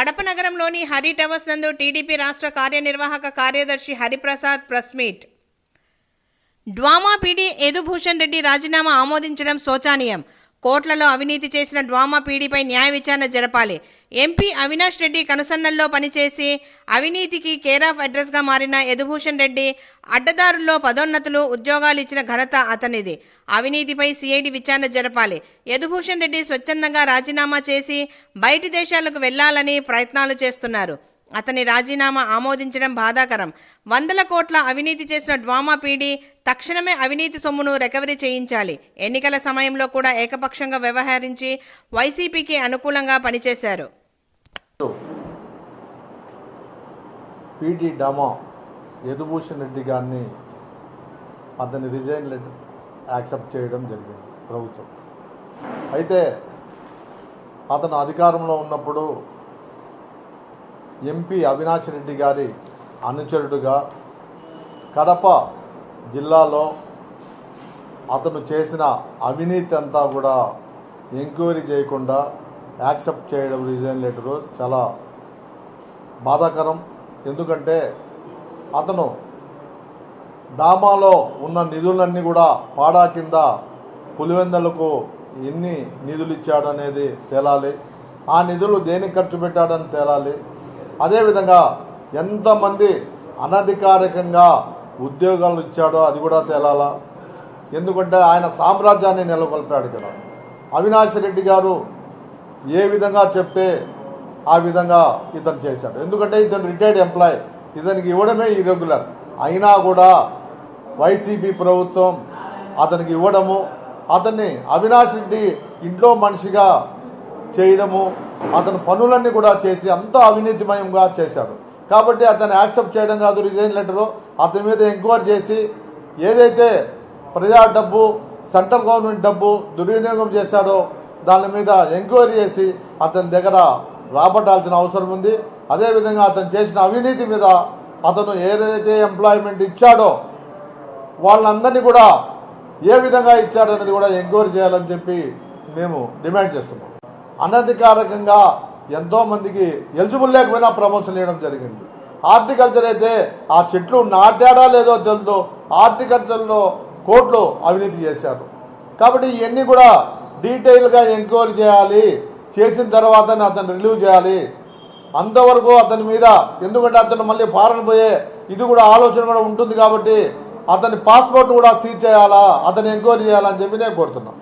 హైదరాబాద్లోని హరి టవర్స్ నందు టీడీపీ రాష్ట్ర కార్యనిర్వాహక కార్యదర్శి Hariprasad press meet. DWAMA PD Yadubhushan Reddy రాజీనామా ఆమోదించడం శోచనీయం. కోట్లలో అవినీతి చేసిన డ్వామా పీడీపై న్యాయ విచారణ జరపాలి. ఎంపీ అవినాష్ రెడ్డి కనుసన్నల్లో పనిచేసి అవినీతికి కేర్ ఆఫ్ అడ్రస్గా మారిన యదుభూషణ్ రెడ్డి అడ్డదారుల్లో పదోన్నతులు ఉద్యోగాలు ఇచ్చిన ఘనత అతనిది. అవినీతిపై సిఐడి విచారణ జరపాలి. యదుభూషణ్ రెడ్డి స్వచ్ఛందంగా రాజీనామా చేసి బయటి దేశాలకు వెళ్ళాలని ప్రయత్నాలు చేస్తున్నారు. అతని రాజీనామా ఆమోదించడం బాధాకరం. వందల కోట్ల అవినీతి చేసిన డ్వామా పీడీ తక్షణమే అవినీతి సొమ్మును రికవరీ చేయించాలి. ఎన్నికల సమయంలో కూడా ఏకపక్షంగా వ్యవహరించి వైసీపీకి అనుకూలంగా పనిచేశారు. పీడీ డామా యదుభూషణ్ రెడ్డి గారిని అతని రిజైన్ లెటర్ యాక్సెప్ట్ చేయడం జరిగింది ప్రభుత్వం. అయితే అతను అధికారంలో ఉన్నప్పుడు ఎంపీ అవినాష్ రెడ్డి గారి అనుచరుడుగా కడప జిల్లాలో అతను చేసిన అవినీతి అంతా కూడా ఎంక్వైరీ చేయకుండా యాక్సెప్ట్ చేయడం రిజైన్ లెటరు చాలా బాధాకరం. ఎందుకంటే అతను డామాలో ఉన్న నిధులన్నీ కూడా పాడా కింద పులివెందలకు ఎన్ని నిధులు ఇచ్చాడనేది తేలాలి. ఆ నిధులు దేనికి ఖర్చు పెట్టాడని తేలాలి? అదేవిధంగా ఎంతమంది అనధికారికంగా ఉద్యోగాలు ఇచ్చాడో అది కూడా తేలాలా? ఎందుకంటే ఆయన సామ్రాజ్యాన్ని నెలకొల్పాడు ఇక్కడ. అవినాష్ రెడ్డి గారు ఏ విధంగా చెప్తే ఆ విధంగా ఇతను చేశాడు. ఎందుకంటే ఇతను రిటైర్డ్ ఎంప్లాయ్ ఇతనికి ఇవ్వడమే ఇర్రెగ్యులర్ అయినా కూడా వైసీపీ ప్రభుత్వం అతనికి ఇవ్వడము అతన్ని అవినాష్ రెడ్డి ఇంట్లో మనిషిగా చేయడము అతను పనులన్నీ కూడా చేసి అంతా అవినీతిమయంగా చేశాడు. కాబట్టి అతను యాక్సెప్ట్ చేయడం కాదు రిజైన్ లెటరు. అతని మీద ఎంక్వైరీ చేసి ఏదైతే ప్రజా డబ్బు సెంట్రల్ గవర్నమెంట్ డబ్బు దుర్వినియోగం చేశాడో దాని మీద ఎంక్వైరీ చేసి అతని దగ్గర రాబట్టాల్సిన అవసరం ఉంది. అదేవిధంగా అతను చేసిన అవినీతి మీద అతను ఏదైతే ఎంప్లాయ్మెంట్ ఇచ్చాడో వాళ్ళందరినీ కూడా ఏ విధంగా ఇచ్చాడనేది కూడా ఎంక్వైరీ చేయాలని చెప్పి మేము డిమాండ్ చేస్తున్నాం. అనధికారికంగా ఎంతో మందికి ఎలిజిబుల్ లేకపోయినా ప్రమోషన్ ఇవ్వడం జరిగింది. హార్టికల్చర్ అయితే ఆ చెట్లు నాటాడా లేదో తెలుదు హార్టికల్చర్లో కోర్టులో అవినీతి చేశారు. కాబట్టి ఇవన్నీ కూడా డీటెయిల్గా ఎంక్వైరీ చేయాలి. చేసిన తర్వాతనే అతను రిలీవ్ చేయాలి. అంతవరకు అతని మీద ఎందుకంటే అతను మళ్ళీ ఫారెన్ పోయే ఇది కూడా ఆలోచన కూడా ఉంటుంది కాబట్టి అతని పాస్పోర్ట్ కూడా సీజ్ చేయాలా అతను ఎంక్వైరీ చేయాలని చెప్పి నేను కోరుతున్నాను.